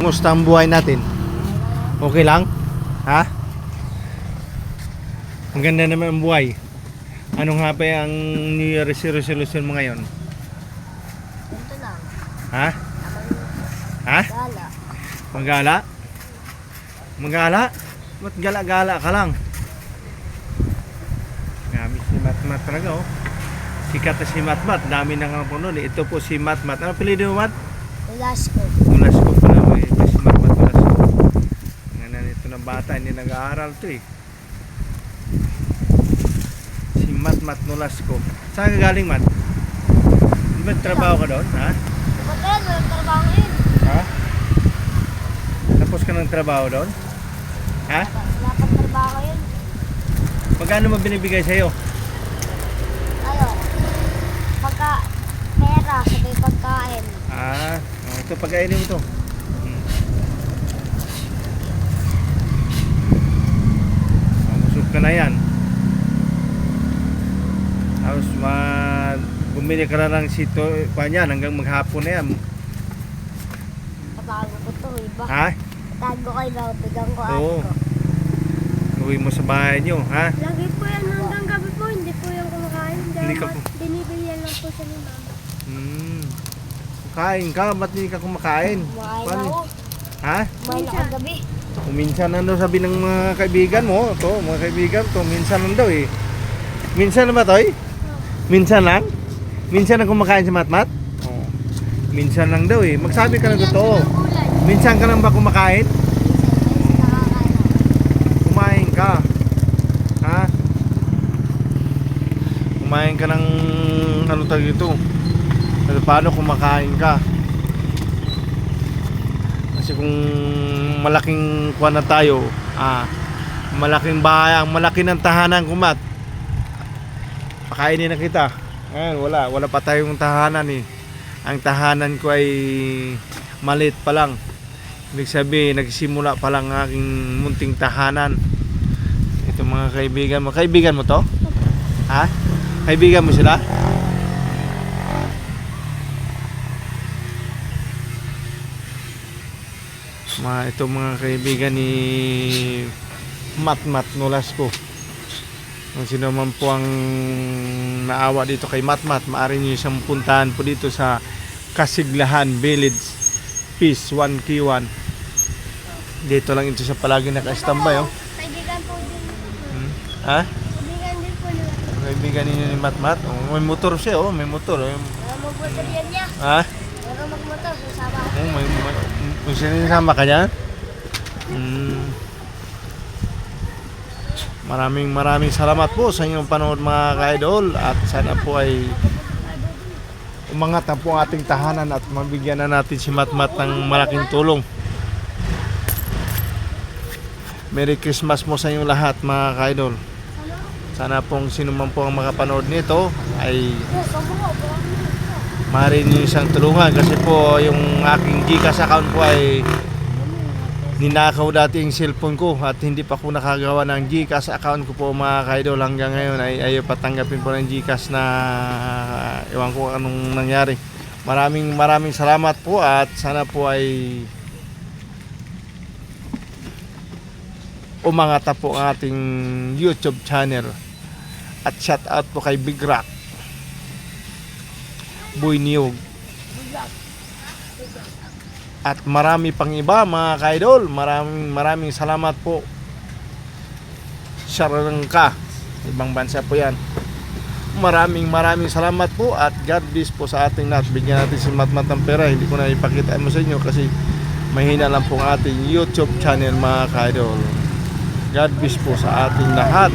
Kumusta ang buhay natin? Okay lang? Ha? Ang ganda naman ang buhay. Anong ba ang New Year resolution mo ngayon? Ganito lang. Ha? Ha? Gala. Magala? Magala? Ba't gala-gala ka lang? Gamit si Matmat talaga oh. Sikat na si Matmat. Dami na nga po nun. eh. Ito po si Matmat. Ano pilido mo Mat? Velasco. Ulas ko pala. May may si Matmat ulas ko. Nga na nito ng bata. Hindi nag-aaral to eh. Si Matmat nulas ko. Saan ka galing Mat? Di ba trabaho ka doon? Ha? Kapag walang trabaho ngayon. Ha? Tapos ka ng trabaho doon? Ha? Wala pang trabaho ngayon. Magkano mo binibigay sa'yo? Ano? Pagka pera, sabay pagkain. Ah, oh, ito pagkainin mo to. Hmm. Ka na yan. Tapos ma bumili ka na ng sito pa niyan hanggang maghapon na yan. Tabago ko to, iba. Ha? Tago ko iba, bigang ko Oo. ako. Uwi mo sa bahay niyo, ha? Lagi po yan hanggang gabi po, hindi po yung kumakain. Dahil Hindi ka po- binibigyan lang po siya ni mama. Hmm. Kain ka, ba't hindi ka kumakain? Kumain Paano? ako. Ha? Kumain ako gabi. Minsan ano sabi ng mga kaibigan mo, to, mga kaibigan to, minsan lang daw eh. Minsan na ba toy? Minsan lang? Minsan lang kumakain si Matmat? Oo. Minsan lang daw eh. Magsabi ka ng totoo. Minsan ka lang ba kumakain? Kumain ka. Ha? Kumain ka ng ano tawag ito? Ano, paano kumakain ka? Kasi kung malaking kuwan na tayo, ah, malaking bahay, ang malaki ng tahanan kumat. Pakainin na kita. Ngayon, wala. Wala pa tayong tahanan eh. Ang tahanan ko ay maliit pa lang. Ibig sabihin, nagsimula pa lang ang aking munting tahanan. Ito mga kaibigan mo. Kaibigan mo to? Ha? Kaibigan mo sila? Mga ito mga kaibigan ni Matmat Nolasco. Kung sino man po ang naawa dito kay Matmat, maaari niyo siyang puntahan po dito sa Kasiglahan Village, Peace 1K1. Dito lang ito sa palagi naka-standby oh. Hmm? Ha? Kaibigan din po nila. Kaibigan ninyo ni Matmat. Oh, may motor siya oh, may motor. oh. Magmotor yan niya. Ha? Wala magmotor, sasama ko. Oh, may, may, may sinasama ka niya? Hmm. Maraming maraming salamat po sa inyong panood mga ka-idol at sana po ay umangat na po ang ating tahanan at mabigyan na natin si Matmat ng malaking tulong. Merry Christmas mo sa inyong lahat mga ka-idol. Sana pong sino man po ang makapanood nito ay maaari niyo siyang tulungan kasi po yung aking Gcash account po ay ninakaw dati yung cellphone ko at hindi pa ko nakagawa ng Gcash account ko po mga kaidol. Hanggang ngayon ay ayaw patanggapin po ng Gcash na ewan ko anong nangyari. Maraming maraming salamat po at sana po ay umangat na po ang ating YouTube channel. At shout out po kay Big Rock Boy Niyog. At marami pang iba mga kaidol. Maraming maraming salamat po. Sharangka. Ibang bansa po yan. Maraming maraming salamat po at God bless po sa ating lahat. Bigyan natin si Matmat ng pera. Hindi ko na ipakita mo sa inyo kasi mahina lang po ang ating YouTube channel mga kaidol. God bless po sa ating lahat